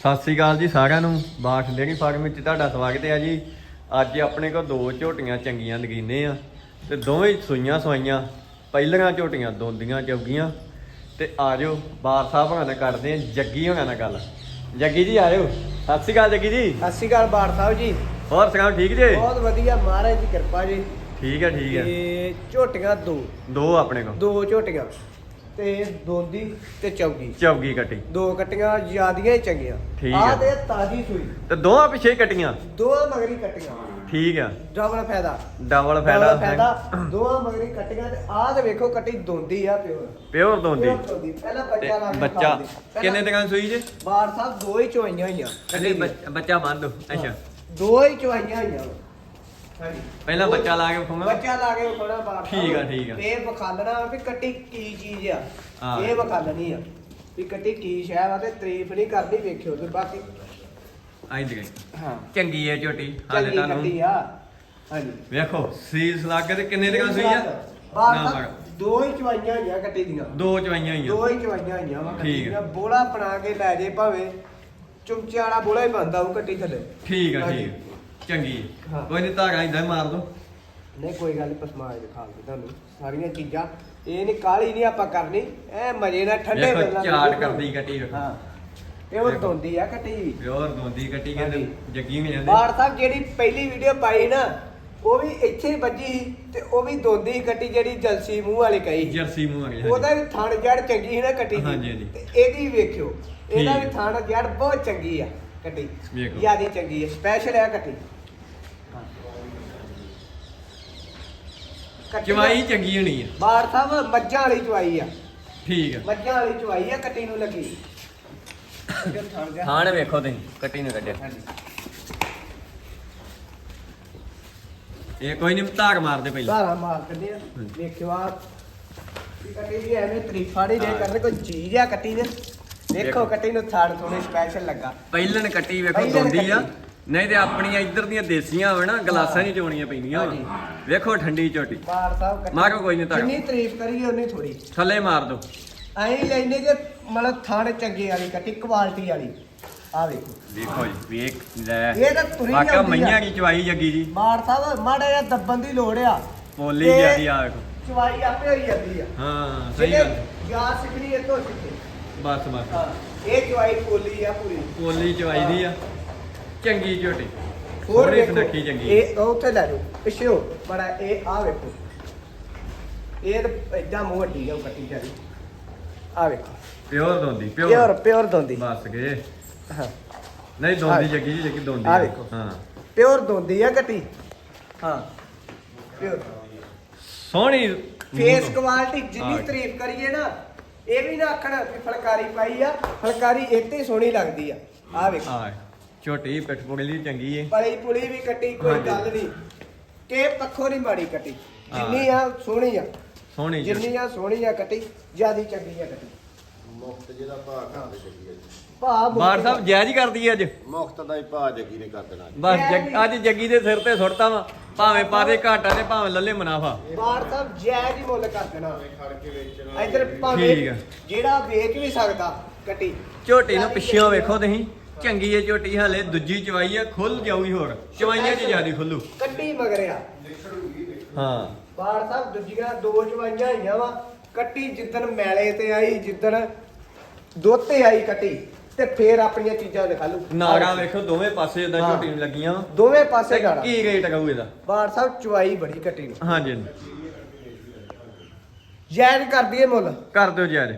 ਸਤਿ ਸ੍ਰੀ ਅਕਾਲ ਜੀ ਸਾਰਿਆਂ ਨੂੰ। ਬਾਠ ਡੇਅਰੀ ਫਾਰਮ ਵਿੱਚ ਤੁਹਾਡਾ ਸਵਾਗਤ ਹੈ ਜੀ। ਅੱਜ ਆਪਣੇ ਕੋਲ ਦੋ ਝੋਟੀਆਂ ਚੰਗੀਆਂ ਨਗੀਨੇ ਆ ਤੇ ਦੋਵੇਂ ਸੂਈਆਂ ਸਵਾਈਆਂ। ਪਹਿਲੀਆਂ ਝੋਟੀਆਂ ਦੋਂਦੀਆਂ ਚੌਗੀਆਂ। ਤੇ ਆਜੋ ਬਾਰ ਸਾਹਿਬ ਹੋਣਾ ਨਾਲ ਕਰਦੇ ਆ ਜੱਗੀ ਹੋਣਾ ਨਾਲ ਗੱਲ। ਜੱਗੀ ਜੀ ਆਜੋ। ਸਤਿ ਸ੍ਰੀ ਅਕਾਲ ਜੱਗੀ ਜੀ। ਸਤਿ ਸ਼੍ਰੀ ਅਕਾਲ ਬਾੜ ਸਾਹਿਬ ਜੀ। ਹੋਰ ਸੁਣਾਓ ਠੀਕ ਜੇ? ਬਹੁਤ ਵਧੀਆ ਮਹਾਰਾਜ ਦੀ ਕਿਰਪਾ ਜੀ। ਠੀਕ ਹੈ ਠੀਕ ਹੈ। ਤੇ ਝੋਟੀਆਂ ਦੋ। ਦੋ ਆਪਣੇ ਕੋਲ। ਦੋ ਝੋਟੀਆਂ। ਤੇ ਦੋਂਦੀ ਤੇ ਚੌਗੀ। ਚੌਗੀ ਕੱਟੀ। ਦੋ ਕੱਟੀਆਂ ਜਿਆਦੀਆਂ ਹੀ ਚੰਗੀਆਂ। ਠੀਕ ਆਹ ਆ। ਤੇ ਤਾਜੀ ਸੂਈ। ਤੇ ਦੋਹਾਂ ਪਿੱਛੇ ਹੀ ਕੱਟੀਆਂ? ਦੋਹਾਂ ਮਗਰੀ ਕੱਟੀਆਂ। ਠੀਕ ਆ। ਡਬਲ ਫਾਇਦਾ। ਡਬਲ ਫਾਇਦਾ। ਫਾਇਦਾ। ਮਗਰੀ ਕੱਟੀਆਂ ਤੇ ਆਹ ਤੇ ਵੇਖੋ ਕੱਟੀ ਦੋਂਦੀ ਆ ਪਿਓਰ। ਪਿਓਰ ਦੋਂਦੀ ਪਿਓਰ ਦੋਂਦੀ। ਪਹਿਲਾਂ ਬੱਚਾ ਲਾ ਕੇ ਬੱਚਾ ਖਾ ਦੇ। ਕਿੰਨੇ ਦਿਨਾਂ ਦੀ ਸੂਈ ਜੇ? ਬਾੜ ਸਾਹਿਬ ਦੋ ਹੀ ਚੁਆਈਆਂ ਹੋਈਆਂ। ਬੱਚਾ ਬੰਦ ਅੱਛਾ। ਦੋ ਹੀ ਚੁਆਈਆਂ ਹੋਈਆਂ। ਹਾਂਜੀ। ਪਹਿਲਾਂ ਬੱਚਾ ਲਾ ਕੇ ਵਿਖਾਉਣਾ ਬੱਚਾ ਲਾ ਕੇ ਖੋਣਾ ਬਾਹਰ ਠੀਕ ਆ, ਠੀਕ ਆ। ਇਹ ਵਿਖਾਲਣਾ ਵੀ ਕੱਟੀ ਕੀ ਚੀਜ਼ ਆ। ਹਾਂ। ਇਹ ਵਿਖਾਲਣੀ ਆ। ਵੀ ਕੱਟੀ ਕੀ ਸ਼ੈ ਵਾ ਤੇ ਤਾਰੀਫ ਨਹੀਂ ਕਰਨੀ ਵੇਖਿਓ ਤੇ ਬਾਕੀ। ਆਈ ਦੇ ਹਾਂ। ਚੰਗੀ ਹੈ ਝੋਟੀ ਹਾਲੇ ਚੰਗੀ ਤੁਹਾਨੂੰ। ਕੱਟੀ ਆ। ਹਾਂਜੀ। ਵੇਖੋ ਸੀਸ ਲੱਗ ਕੇ ਤੇ ਕਿੰਨੇ ਦਿਨਾਂ ਸੂਈ ਆ? ਨਾ ਤਾਂ ਮਗਰ। ਦੋ ਹੀ ਚਵਾਈਆਂ ਹੋਈਆਂ ਕੱਟੀ ਦੀਆਂ। ਦੋ ਚਵਾਈਆਂ ਦੋ ਹੋਈਆਂ ਹੀ ਚਵਾਈਆਂ ਹੋਈਆਂ ਵਾ ਕੱਟੀ ਠੀਕ ਆ। ਦੀਆਂ। ਬੋਲਾ ਬਣਾ ਕੇ ਲੈ ਜੇ ਭਾਵੇਂ। ਚੁੰਚੇ ਵਾਲਾ ਬੋਲਾ ਹੀ ਬੰਦਾ ਉਹ ਕੱਟੀ ਥੱਲੇ। ਠੀਕ ਆ। ਠੀਕ ਆ। ਚੰਗੀ ਹੈ। ਹਾਂ। ਕੋਈ ਨਹੀਂ ਧਾਗਾ ਇਦਾਂ ਮਾਰ ਦੋ ਨਹੀਂ ਕੋਈ ਗੱਲ ਨੀ ਦਿਖਾ ਦੇ ਤੁਹਾਨੂੰ ਸਾਰੀਆਂ ਚੀਜ਼ਾਂ ਇਹ ਨਹੀਂ ਕਾਲੀ ਨਹੀਂ ਆਪਾਂ ਕਰਨੀ ਐ ਮਜੇ ਨਾਲ ਠੰਡੇ ਵੇਲੇ ਚਾਟ ਕਰਦੀ ਕੱਟੀ ਵੇਖੋ ਹਾਂ ਇਹ ਉਹ ਦੇਖੋ। ਦੋਂਦੀ ਆ ਕੱਟੀ ਪਿਓਰ ਦੋਂਦੀ ਕੱਟੀ ਕਹਿੰਦੇ ਹਾਂਜੀ। ਜੱਗੀ ਵੀ ਜਾਂਦੇ ਬਾੜ ਸਾਹਿਬ ਜਿਹੜੀ ਪਹਿਲੀ ਵੀਡੀਓ ਪਾਈ ਨਾ ਉਹ ਵੀ ਇੱਥੇ ਹੀ ਵੱਜੀ ਸੀ ਤੇ ਉਹ ਵੀ ਦੋਂਦੀ ਸੀ ਕੱਟੀ ਜਿਹੜੀ ਜਲਸੀ ਮੂੰਹ ਵਾਲੀ ਕਹੀ ਜਰਸੀ ਮੂੰਹ ਆ ਉਹਦਾ ਵੀ ਥਣ ਜੜ ਚੰਗੀ ਸੀ ਨਾ ਕੱਟੀ ਦੀ ਹਾਂਜੀ, ਹਾਂਜੀ। ਤੇ ਇਹਦੀ ਵੇਖਿਓ ਇਹਦਾ ਵੀ। ਥਣ ਜੜ ਬਹੁਤ ਚੰਗੀ ਆ ਕੱਟੀ ਵੇਖੋ। ਜਿਆਦੀ ਚੰਗੀ ਹੈ ਸਪੈਸ਼ਲ ਹੈ ਕੱਟੀ ਕੱਟੀ ਦਾ- ਚਵਾਈ ਚੰਗੀ ਹੋਣੀ ਆ। ਬਾੜ ਸਾਹਿਬ ਮੱਝਾਂ ਵਾਲੀ ਚਵਾਈ ਆ। ਠੀਕ ਆ। ਮੱਝਾਂ ਵਾਲੀ ਚਵਾਈ ਆ ਕੱਟੀ ਨੂੰ ਲੱਗੀ। ਜੋ ਥਣ ਗਿਆ ਥਾਣ ਵੇਖੋ ਤੁਸੀਂ ਕੱਟੀ ਨੂੰ ਕੱਢਿਆ। ਹਾਂਜੀ। ਇਹ ਕੋਈ ਨਹੀਂ ਧਾਗ ਮਾਰਦੇ ਪਹਿਲਾਂ। ਧਾਰਾ ਮਾਰ ਦਿੰਦੇ ਆ। ਵੇਖਿਓ ਆ ਕੱਟੀ ਵੀ ਐਵੇਂ ਤਰੀਫਾ ਨਹੀਂ ਦੇ ਹਾਂ। ਕਰਦੇ ਕੋਈ ਚੀਜ਼ ਆ ਕੱਟੀ ਦੇ। ਵੇਖੋ। ਦੇਖੋ। ਕੱਟੀ ਨੂੰ ਥਾੜ ਥੋੜੇ ਸਪੈਸ਼ਲ ਲੱਗਾ। ਪਹਿਲਣ ਕੱਟੀ ਵੇਖੋ ਪਹਿਲਣ ਦੋਂਦੀ ਆ। ਕੱਟੀ। ਨਹੀਂ ਤੇ ਆਪਣੀਆਂ ਇੱਧਰ ਦੀਆਂ ਦੇਸੀਆਂ ਹੋਵੇ ਨਾ ਗਲਾਸਾਂ 'ਚ ਚੋਣੀਆਂ ਪੈਂਦੀਆਂ ਵਾਂ। ਵੇਖੋ ਠੰਡੀ ਝੋਟੀ। ਬਾੜ ਸਾਹਿਬ ਕੱਟੀ ਮਾਰੋ ਕੋਈ ਨੀ ਧਾਗਾ। ਜਿੰਨੀ ਤਾਰੀਫ ਕਰੀਏ ਉਨੀ ਥੋੜੀ ਥੱਲੇ ਮਾਰ ਦੋ। ਐਂ ਲੈਨੇ ਜੇ ਮਤਲਬ ਥਾੜ ਚੰਗੇ ਵਾਲੀ ਕੱਟੀ ਕੁਆਲਿਟੀ ਵਾਲੀ। ਆ ਵੇਖੋ। ਵੇਖੋ ਜੀ ਵੇਖ ਲੈ। ਇਹ ਤਾਂ ਤੁਰੀ ਆਕਾ ਜਾਂਦੀ ਆ। ਮਈਆਂ ਕੀ ਚਵਾਈ ਜੱਗੀ ਜੀ। ਬਾੜ ਸਾਹਿਬ ਮਾੜਾ ਜਿਹਾ ਦੱਬਣ ਦੀ ਲੋੜ ਆ। ਬੋਲੀ ਤੇ ਜਾਂਦੀ ਆ ਵੇਖੋ। ਚਵਾਈ ਆਪੇ ਹੋਈ ਜਾਂਦੀ ਆ। ਹਾਂ ਸਹੀ ਜਿਹਨੇ ਗੱਲ। ਜਾ ਸਿੱਖਣੀ ਇਹ ਤੋਂ ਸਿੱਖੇ। ਬਸ ਬਸ। ਹਾਂ ਇਹ ਚਵਾਈ ਪੋਲੀ ਆ ਪੂਰੀ। ਬੋਲੀ ਚਵਾਈ ਦੀ ਆ। ਚੰਗੀ ਝੋਟੀ। ਹੋਰ ਥੋੜੀ ਵੇਖੋ ਸੁਨੱਖੀ ਚੰਗੀ। ਇਹ ਉਹ ਉੱਥੇ ਲੈ ਜਾਓ ਪਿੱਛੇ ਹੋ ਬੜਾ ਇਹ ਆ ਵੇਖੋ। ਇਹ ਤਾਂ ਏਦਾਂ ਮੂੰਹ ਆ ਉਹ ਕੱਟੀ ਜਾਰੀ ਆ ਵੇਖੋ। ਪਿਓਰ ਦੋਂਦੀ ਪਿਓਰ। ਪਿਓਰ ਪਿਓਰ ਦੋਂਦੀ। ਬਸ ਗਏ ਹਾਂ। ਨਹੀਂ ਦੋਂਦੀ ਹਾਂ। ਜੱਗੀ ਜੀ ਜੱਗੀ ਦੋਂਦੀ ਆ। ਵੇਖੋ। ਹਾਂ। ਪਿਓਰ ਦੋਂਦੀ ਆ ਕੱਟੀ ਹਾਂ। ਪਿਓਰ। ਸੋਹਣੀ ਫੇਸ ਕੁਆਲਿਟੀ ਜਿੰਨੀ ਹਾਂ। ਤਾਰੀਫ ਕਰੀਏ ਨਾ ਇਹ ਵੀ ਨਾ ਆਖਣਾ ਕਿ ਫਲਕਾਰੀ ਪਾਈ ਆ ਫਲਕਾਰੀ ਇੱਥੇ ਹੀ ਸੋਹਣੀ ਲੱਗਦੀ ਆ। ਆ ਵੇਖੋ। ਆ ਝੋਟੀ ਪਿੱਠ ਪੁਗਲੀ ਚੰਗੀ ਏ। ਪਲੀ ਪੁਲੀ ਵੀ ਕੱਟੀ ਕੋਈ ਹਾਂਜੀ। ਗੱਲ ਨਹੀਂ। ਕਿ ਪੱਖੋਂ ਨਹੀਂ ਮਾੜੀ ਕੱਟੀ। ਹਾਂ। ਜਿੰਨੀ ਆ ਸੋਹਣੀ ਆ। ਸੋਹਣੀ। ਜਿੰਨੀ ਆ ਸੋਹਣੀ ਆ ਕੱਟੀ ਜਿਆਦੀ ਚੰਗੀ ਆ ਕੱਟੀ। ਮੁਫਤ ਜਿਹਦਾ ਭਾਅ ਕਰਦੇ ਜੱਗੀ ਅੱਜ ਭਾ ਬਾਰ ਸਾਹਿਬ ਜਾਇਜ਼ ਹੀ ਕਰਦੀ ਅੱਜ। ਮੁਫਤ ਦਾ ਹੀ ਭਾਅ ਜੱਗੀ ਨੇ ਕਰ ਦੇਣਾ ਅੱਜ। ਬਸ ਜੱਗ- ਅੱਜ ਜੱਗੀ ਦੇ ਸਿਰ ਤੇ ਸੁੱਟਤਾ ਵਾ। ਭਾਵੇਂ ਪਾਦੇ ਘਾਟਾ ਤੇ ਭਾਵੇਂ ਲੱਲੇ ਮੁਨਾਫਾ। ਬਾਰ ਸਾਹਿਬ ਜਾਇਜ਼ ਹੀ ਮੁੱਲ ਕਰ ਦੇਣਾ। ਖੜ ਕੇ ਵੇਚਣ। ਇਧਰ ਠੀਕ ਭਾਵੇਂ ਆ। ਜਿਹੜਾ ਵੇਚ ਵੀ ਸਕਦਾ ਕੱਟੀ। ਝੋਟੀ ਨੂੰ ਪਿੱਛਿਓਂ ਵੇਖੋ ਤੁਸੀਂ। ਚੰਗੀ ਏ ਝੋਟੀ ਹਲੇ ਦੂਜੀ ਚਵਾਈ ਆ ਖੁੱਲ ਜਾਊਗੀ ਹੋਰ। ਚਵਾਈਆਂ 'ਚ ਜਿਆਦੀ ਖੁੱਲੂ। ਕੱਟੀ ਮਗਰਿਆ ਹਾਂ। ਬਾਰ ਸਾਹਿਬ ਦੂਜੀਆਂ ਦੋ ਚਵਾਈਆਂ ਆਈਆਂ ਵਾ। ਕੱਟੀ ਜਿੱਦਣ ਮੈਲੇ ਤੇ ਆਈ ਜਿੱਦਣ ਦੋਤੇ ਆਈ ਕੱਟੀ ਤੇ ਫੇਰ ਆਪਣੀਆਂ ਚੀਜ਼ਾਂ ਦਿਖਾ ਲੂ ਨਾਗਾ ਵੇਖੋ ਦੋਵੇਂ ਪਾਸੇ ਇਦਾਂ ਹਾਂ। ਝੋਟੀ ਨੂੰ ਲੱਗੀਆਂ। ਵਾਂ। ਦੋਵੇਂ ਪਾਸੇ ਤੇ ਗਾੜਾ ਕੀ ਰੇਟ ਕਹੂ ਇਹਦਾ? ਬਾਰ ਸਾਹਿਬ ਚਵਾਈ ਬੜੀ ਕੱਟੀ ਨੂੰ। ਹਾਂਜੀ ਜਾਇਜ਼ ਕਰ ਦਈਏ ਮੁੱਲ? ਕਰ ਦਿਓ ਜਾਇਜ਼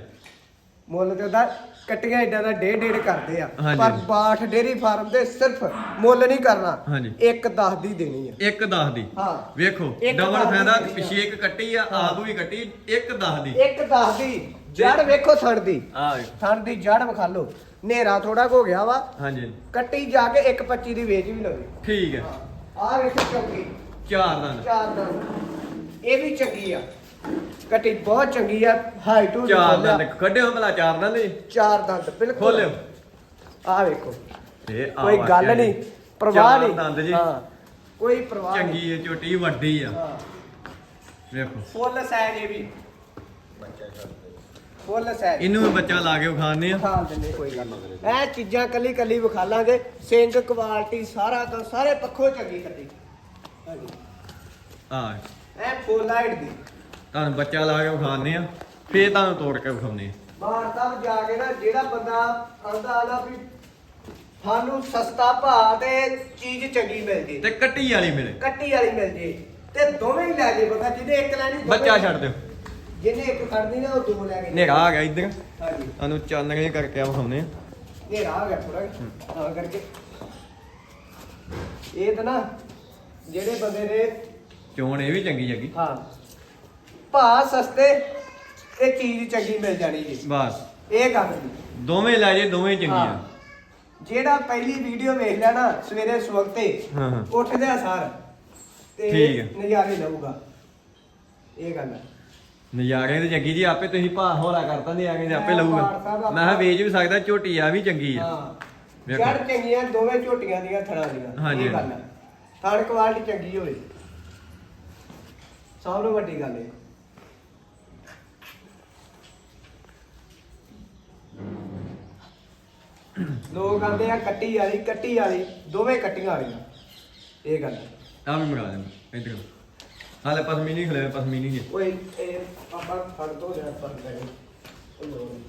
ਮੁੱਲ ਤੇ ਉਹਦਾ ਕੱਟੀਆਂ ਏਡਾ ਦਾ ਡੇਢ ਡੇਢ ਕਰਦੇ ਆ। ਹਾਂਜੀ। ਪਰ ਬਾਠ ਡੇਰੀ ਫਾਰਮ ਦੇ ਸਿਰਫ ਮੁੱਲ ਨਹੀਂ ਕਰਨਾ। ਹਾਂਜੀ। ਇੱਕ 10 ਦੀ ਦੇਣੀ ਆ। ਇੱਕ 10 ਦੀ। ਹਾਂ। ਵੇਖੋ ਇੱਕ ਡਬਲ ਦਸ ਦੀ ਫਾਇਦਾ ਦੇਣੀ ਆ। ਪਿੱਛੇ ਇੱਕ ਕੱਟੀ ਆ। ਆਪ ਵੀ ਕੱਟੀ ਇੱਕ 10 ਦੀ। ਇੱਕ 10 ਦੀ। ਜੜ ਵੇਖੋ ਥਣ ਦੀ। ਆ ਥਣ ਦੀ ਜੜ ਵਿਖਾ ਲਓ। ਹਨੇਰਾ ਥੋੜਾ ਹੋ ਗਿਆ ਵਾ। ਹਾਂਜੀ। ਕੱਟੀ ਜਾ ਕੇ 1.25 ਦੀ ਵੇਚ ਵੀ ਲਵੇ ਠੀਕ ਹੈ। ਆ ਵੇਖੋ ਚੰਗੀ ਚਾਰ ਦੰਦ। ਚਾਰ ਦੰਦ। ਇਹ ਵੀ ਚੰਗੀ ਆ। ਕੱਟੀ ਬਹੁਤ ਚੰਗੀ ਆ ਹਾਈਟ ਹੋ ਚਾਰ ਦੰਦ ਕੱਢਿਓ ਭਲਾ ਚਾਰ ਦੰਦ ਜੀ। ਚਾਰ ਦੰਦ ਬਿਲਕੁਲ। ਖੋਲਿਓ। ਆ ਵੇਖੋ। ਇਹ ਆ ਕੋਈ ਗੱਲ ਵਾਕਿਆ ਨਹੀਂ ਜੀ। ਪ੍ਰਵਾਹ ਚਾਰ ਨਹੀਂ। ਦੰਦ ਜੀ। ਹਾਂ ਕੋਈ ਪ੍ਰਵਾਹ ਨਹੀਂ। ਚੰਗੀ ਹੈ ਝੋਟੀ ਵੱਡੀ ਆ। ਹਾਂ। ਵੇਖੋ। ਫੁੱਲ ਸਾਈਜ਼ ਇਹ ਵੀ। Full size. ਇਹਨੂੰ ਵੀ ਬੱਚਾ ਲਾ ਕੇ ਵਿਖਾਣੇ ਆ। ਖਾ ਦਿੰਦੇ ਕੋਈ ਗੱਲ ਨਹੀਂ। ਇਹ ਚੀਜ਼ਾਂ ਕੱਲੀ ਕੱਲੀ ਵਿਖਾ ਲਾਂਗੇ। ਸਿੰਗ ਕੁਆਲਿਟੀ ਸਾਰਾ ਤੋਂ ਸਾਰੇ ਪੱਖੋਂ ਚੰਗੀ ਕੱਟੀ। ਹਾਂਜੀ। ਆ। ਇਹ ਫੁੱਲ ਲਾਈਟ ਦੀ। ਤੁਹਾਨੂੰ ਬੱਚਾ ਲਾ ਕੇ ਵਿਖਾਣੇ ਆ ਫੇਰ ਤੁਹਾਨੂੰ ਤੋੜ ਕੇ ਵਿਖਾਉਣੇ ਆ। ਬਾਹਰ ਤੱਕ ਜਾ ਕੇ ਨਾ ਜਿਹੜਾ ਬੰਦਾ ਆਂਦਾ ਨਾ ਵੀ ਸਾਨੂੰ ਸਸਤਾ ਭਾਅ ਤੇ ਚੀਜ਼ ਚੰਗੀ ਮਿਲ ਜੇ। ਤੇ ਕੱਟੀ ਵਾਲੀ ਮਿਲੇ। ਕੱਟੀ ਵਾਲੀ ਮਿਲ ਜੇ ਤੇ ਦੋਵੇਂ ਹੀ ਲੈ ਜੇ ਬੰਦਾ ਜਿਹਨੇ ਇੱਕ ਲੈਣੀ ਦੋਵੇਂ- ਬੱਚਾ ਛੱਡ ਦਿਓ। ਜਿਹਨੇ ਇੱਕ ਖੜਨੀ ਨਾ ਉਹ ਦੋ ਲੈ ਕੇ ਹਨੇਰਾ ਆ ਗਿਆ ਇੱਧਰ। ਹਾਂਜੀ। ਤੁਹਾਨੂੰ ਚਾਨਣੇ ਕਰਕੇ ਆ ਹਨੇਰਾ ਆ। ਗਿਆ ਥੋੜਾ ਤਾਂ ਕਰਕੇ ਇਹ ਤਾਂ ਨਾ ਜਿਹੜੇ ਬੰਦੇ ਨੇ ਚੋਣ ਇਹ ਵੀ ਚੰਗੀ ਜੱਗੀ ਹਾਂ। ਭਾਅ ਸਸਤੇ ਤੇ ਚੀਜ਼ ਚੰਗੀ ਮਿਲ ਜਾਣੀ ਜੀ। ਬਸ। ਇਹ ਗੱਲ ਦੋਵੇਂ ਲੈ ਜੇ ਦੋਵੇਂ ਚੰਗੀਆਂ। ਜਿਹੜਾ ਪਹਿਲੀ ਵੀਡੀਓ ਵੇਖ ਲਿਆ ਨਾ ਸਵੇਰੇ ਸਵਖਤੇ ਹਾਂ, ਹਾਂ। ਉੱਠਦਿਆਂ ਸਾਰ ਤੇ ਹੈ। ਨਜ਼ਾਰੇ ਲਊਗਾ। ਇਹ ਗੱਲ ਹੈ ਨਜ਼ਾਰੇ ਤੇ ਚੰਗੀ ਜੀ ਆਪੇ ਤੁਸੀਂ ਭਾ ਹੋਲਾ ਕਰਤਾ ਨਹੀਂ ਆਗੇ ਤੇ ਆਪੇ ਮੈਂ ਲਊਗਾ। ਭਾਰ ਸਾਹਿਬ ਮੈਂ ਕਿਹਾ ਵੇਚ ਵੀ ਸਕਦਾ ਝੋਟੀ ਆ ਵੀ ਚੰਗੀ ਆ ਹਾਂ। ਵੇਖੋ। ਜੜ ਚੰਗੀਆਂ ਦੋਵੇਂ ਝੋਟੀਆਂ ਦੀਆਂ ਥੜਾਂ ਦੀਆਂ। ਹਾਂਜੀ, ਇਹ ਗੱਲ ਹੈ ਥਣ ਕੁਆਲਿਟੀ ਚੰਗੀ ਹੋਵੇ ਸਭ ਤੋਂ ਵੱਡੀ ਗੱਲ ਹੈ ਲੋਕ ਆਂਦੇ ਆ ਕੱਟੀ ਵਾਲੀ ਕੱਟੀ ਵਾਲੀ ਦੋਵੇਂ ਕੱਟੀਆਂ ਵਾਲੀਆਂ। ਇਹ ਗੱਲ ਹੈ। ਆ ਵੀ ਮਰਾ ਦੇ ਇੱਧਰ। ਹਾਲੇ ਪਸਮੀ ਨਹੀਂ ਖਲੇ ਪਸਮੀ ਨਹੀਂ ਜੇ। ਓਏ ਇਹ ਆਪਾਂ ਫੜ ਤੋਂ ਜਿਹੜਾ ਫ਼ਰਕ ਹੈ ਉਹ ਨਹੀਂ।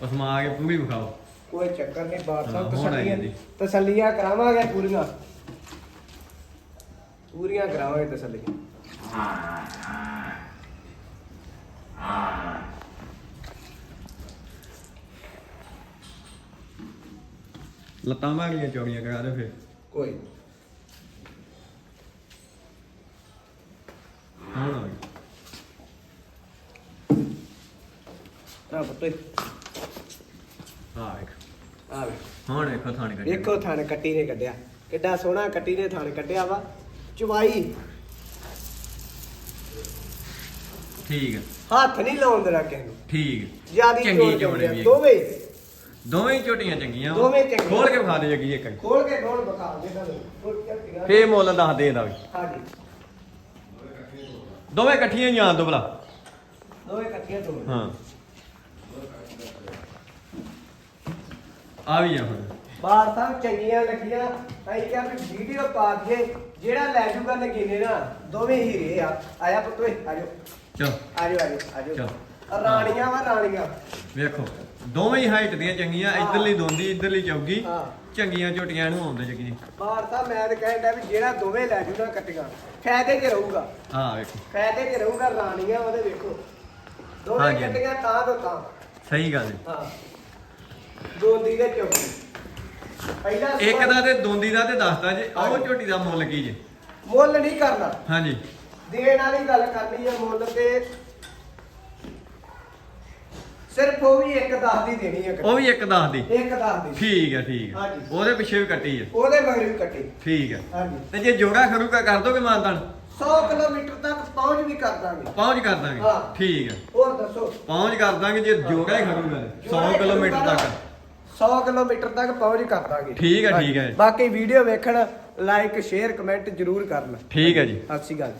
ਪਸਮਾ ਆ ਕੇ ਪੂਰੀ ਵਿਖਾਓ। ਕੋਈ ਚੱਕਰ ਨਹੀਂ ਬਾਤ ਹਾਂ, ਹੁਣ ਆਈ ਤਸੱਲੀਆਂ। ਤਸੱਲੀਆਂ ਕਰਾਵਾਂਗੇ ਪੂਰੀਆਂ। ਪੂਰੀਆਂ ਕਰਾਵਾਂਗੇ ਤਸੱਲੀਆਂ। ਲੱਤਾਂ ਮਾਰੀਆਂ ਚੌੜੀਆਂ ਕਰਾ ਦੇ ਫੇਰ। ਕੋਈ ਨੀ। ਹੁਣ ਆ ਗਈ ਆ ਪੁੱਤੇ। ਆ ਵੇਖ। ਆ ਵੇ ਹੁਣ ਵੇਖੋ ਥਾਣ ਕੱਢ ਦੇਖੋ ਥਣ ਕੱਟੀ ਨੇ ਕੱਢਿਆ। ਕਿੱਡਾ ਸੋਹਣਾ ਕੱਟੀ ਨੇ ਥਣ ਕੱਢਿਆ ਵਾ। ਚੁਵਾਈ ਠੀਕ ਹੈ ਹੱਥ ਨਹੀਂ ਲਾਉਣ ਦੇਣਾ ਕਿਸੇ ਨੂੰ। ਠੀਕ ਹੈ। ਜਿਆਦੀ ਚੰਗੀ ਚੋਣ ਚੋਣ ਵੀ। ਦੋਵੇਂ। ਦੋਵੇਂ ਹੀ ਝੋਟੀਆਂ ਚੰਗੀਆਂ ਵਾ। ਦੋਵੇਂ ਚੰਗੀਆਂ। ਖੋਲ ਕੇ ਵਿਖਾ ਦੇ ਜੱਗੀ ਇੱਕ ਵਾਰੀ। ਖੋਲ ਕੇ ਖੋਲ ਬਖਾ ਦੇ ਤੁਹਾਨੂੰ ਖੋਲ ਕੇ ਹੱਥੀਆਂ। ਫੇਰ ਮੁੱਲ ਦੱਸ ਦੇ ਇਹਦਾ ਵੀ। ਹਾਂਜੀ। ਦੋਵੇਂ ਇਕੱਠੀਆਂ ਹੀ ਆਣ ਦੋ ਭਲਾ ਦੋਵੇਂ ਕੱਟੀਆਂ ਦੋਵੇਂ ਹਾਂ। ਆ ਵੀ ਆ ਹੁਣ। ਬਾਹਰ ਸਾਹਿਬ ਚੰਗੀਆਂ ਲੱਗੀਆਂ। ਅਸੀਂ ਕਿਹਾ ਵੀ ਵੀਡੀਓ ਪਾ ਦਈਏ। ਜਿਹੜਾ ਲੈ ਜੂਗਾ ਨਗੀਨੇ ਨਾ ਦੋਵੇਂ ਹੀਰੇ ਆ। ਆਇਆ ਪੁੱਤੋਏ ਆਜੋ ਚਲ। ਆਜੋ ਆਜੋ ਆਜੋ ਚੱਲ। ਰਾਣੀਆਂ ਵਾ ਰਾਣੀਆਂ। ਵੇਖੋ ਦੋਵੇਂ ਹੀ ਹਾਈਟ ਦੀਆਂ ਚੰਗੀਆਂ ਹਾਂ। ਇਧਰਲੀ ਦੋਂਦੀ ਇਧਰਲੀ ਚੌਗੀ ਹਾਂ। ਚੰਗੀਆਂ ਝੋਟੀਆਂ ਨੂੰ ਆਉਂਦੇ ਜੱਗੀ ਜੀ ਸਾਹਿਬ ਮੈਂ ਤਾਂ ਕਹਿੰਦਾ ਵੀ ਜਿਹੜਾ ਦੋਵੇਂ ਲੈ ਜੂਗਾ ਕੱਟੀਆਂ ਫਾਇਦੇ 'ਚ ਰਹੂਗਾ। ਆ ਵੇਖੋ। ਫਾਇਦੇ 'ਚ ਰਹੂਗਾ ਰਾਣੀਆਂ ਉਹਦੇ ਵੇਖੋ। ਦੋਵੇਂ ਹਾਂਜੀ। ਕੱਟੀਆਂ ਤਾਂ ਤੋਂ ਤਾਂ। ਸਹੀ ਗੱਲ ਹੈ। ਹਾਂ। ਦੋਂਦੀ ਦੇ ਚੌਕੀ ਪਹਿਲਾ ਇੱਕ ਦਾ ਤੇ ਦੋਂਦੀ ਦਾ ਤੇ ਦੱਸਦਾ ਜੇ ਉਹ ਹਾਂਜੀ। ਝੋਟੀ ਦਾ ਮੁੱਲ ਕੀ ਜੇ? ਮੁੱਲ ਨਹੀਂ ਕਰਨਾ। ਹਾਂਜੀ। ਦੇਣ ਵਾਲੀ ਗੱਲ ਕਰਨੀ ਹੈ ਮੁੱਲ ਤੇ ਸਿਰਫ ਉਹ ਵੀ ਇੱਕ ਦਸ ਦੀ ਦੇਣੀ ਹੈ ਉਹ ਵੀ ਇੱਕ ਦੱਸ ਦੀ। ਇੱਕ ਦਸ ਦੀ। ਠੀਕ ਹੈ ਠੀਕ ਹੈ ਹਾਂਜੀ। ਉਹਦੇ ਪਿੱਛੇ ਵੀ ਕੱਟੀ ਹੈ ਉਹਦੇ ਮਗਰ ਵੀ ਕੱਟੀ। ਠੀਕ ਹੈ ਹਾਂਜੀ। ਤੇ ਜੇ ਜੋੜਾ ਖੜੂਗਾ ਕਰ ਦੋਗੇ ਮਾਨਤਾਨ? 100 ਕਿਲੋਮੀਟਰ ਤੱਕ ਪਹੁੰਚ ਵੀ ਕਰ ਦਾਂਗੇ। ਪਹੁੰਚ ਕਰ ਦਾਂਗੇ। ਹਾਂ। ਠੀਕ ਹੈ ਹੋਰ ਦੱਸੋ? ਪਹੁੰਚ ਕਰ ਦਾਂਗੇ ਜੇ ਜੋੜਾ ਹੀ ਖੜੂਗਾ 100 ਕਿਲੋਮੀਟਰ ਤੱਕ। 100 ਕਿਲੋਮੀਟਰ ਤੱਕ ਪਹੁੰਚ ਕਰ ਦਾਂਗੇ। ਠੀਕ ਹੈ। ਠੀਕ ਹੈ। ਬਾਕੀ ਵੀਡੀਓ ਵੇਖਣ ਲਾਈਕ ਸ਼ੇਅਰ ਕਮੈਂਟ ਜ਼ਰੂਰ ਕਰਨਾ। ਠੀਕ ਹੈ ਜੀ। ਸਤਿ ਸ਼੍ਰੀ ਅਕਾਲ